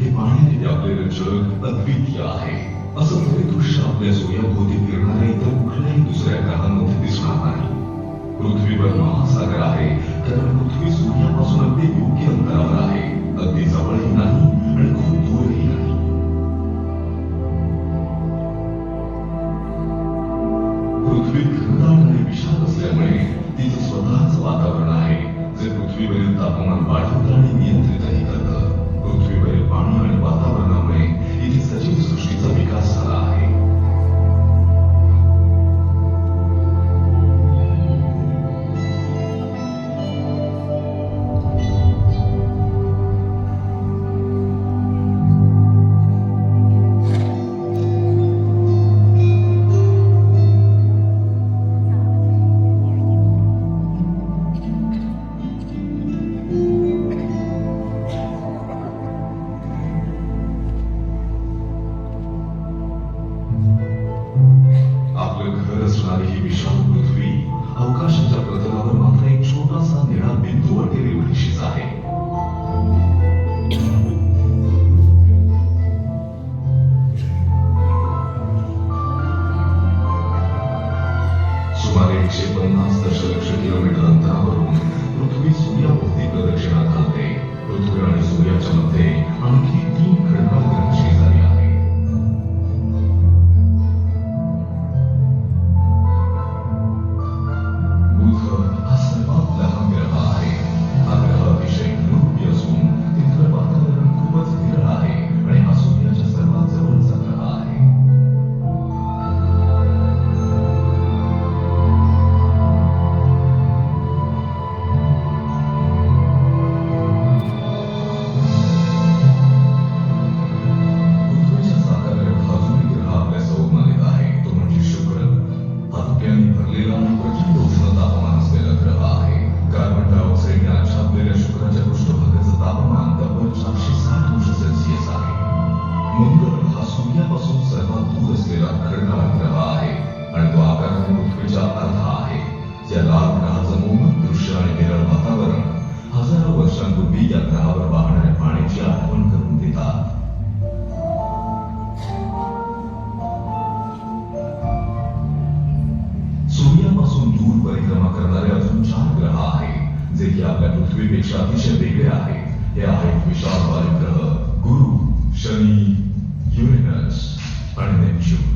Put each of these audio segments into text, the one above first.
हे। पाण्याने व्यापलेलं जग अद्वितीय आहे असं पुढे दृश्य आपल्या सोयम होते पेक्षा अतिशय वेगळे आहे ते आहेत विशाल बालग्रह गुरु शनी युरेनस आणि नेपच्यून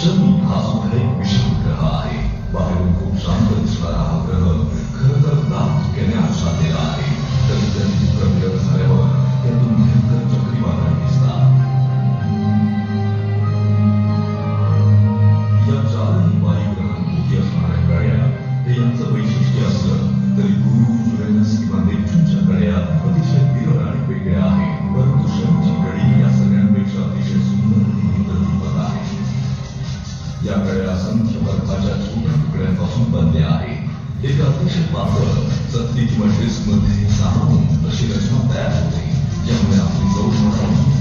शनी हा एक विशाल ग्रह आहे. बाहेरून खूप चांगला दिसणारा हा ग्रह आहे. प्रत्यक्ष पात्र प्रत्येक मजलीसमध्ये सहा अशी रचना तयार होते ज्यामुळे आपली गौरव